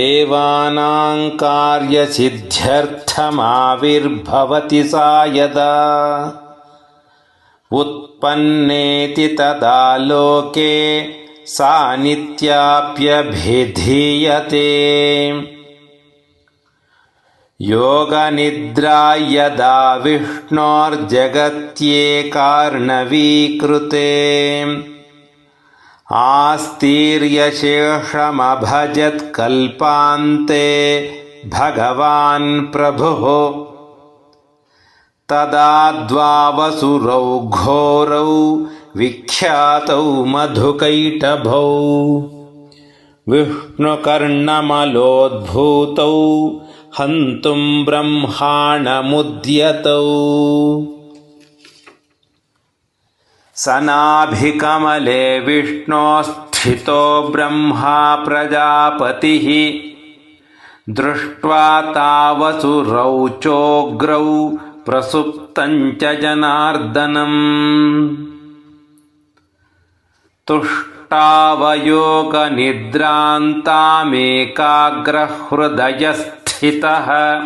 देवानां कार्यसिद्ध्यर्थमाविर्भवति सा यदा। उत्पन्नेति तदा लोके सा नित्याप्यभिधीयते। योगनिद्रा यदा विष्णोर्जगत्येकार्णवीकृते आस्तीर्यशेषमभजत्कल्पान्ते भगवान् प्रभुः। तदा द्वावसुरौ घोरौ विख्यातौ मधुकैटभौ। विष्णुकर्णमलोद्भूतौ हन्तुं ब्रह्माणमुद्यतौ सनाभिकमले विष्णोस्थितो ब्रह्मा प्रजापतिः। दृष्ट्वा तावसुरौ चोग्रौ प्रसुप्तञ्च जनार्दनम्। तुष्टावयोगनिद्रान्तामेकाग्रहृदयस्थितः।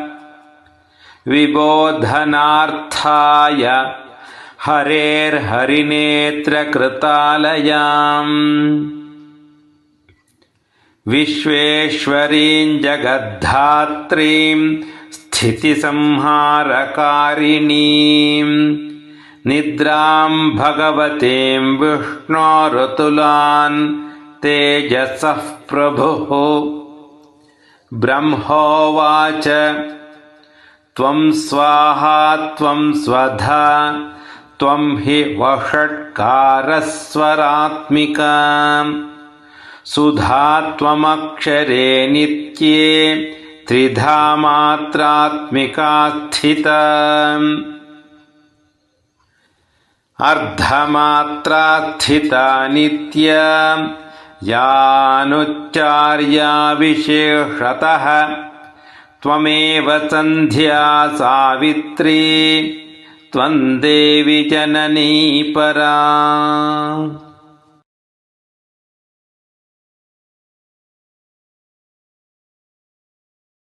विबोधनार्थाय हरेर्हरिनेत्रकृतालयाम् विश्वेश्वरीं जगद्धात्रीं स्थितिसंहारकारिणीं निद्रां भगवतीं विष्णोरुतुलान् तेजसः प्रभुः। ब्रह्मोवाच। त्वं स्वाहा त्वं स्वधा त्वं हि वषट्कारस्वरात्मिका। सुधा त्वमक्षरे नित्ये त्रिधा मात्रात्मिका स्थिता अर्धमात्रा स्थिता नित्या यानुच्चार्या विशेषतः त्वमेव सन्ध्या सावित्री त्वं देवि जननी परा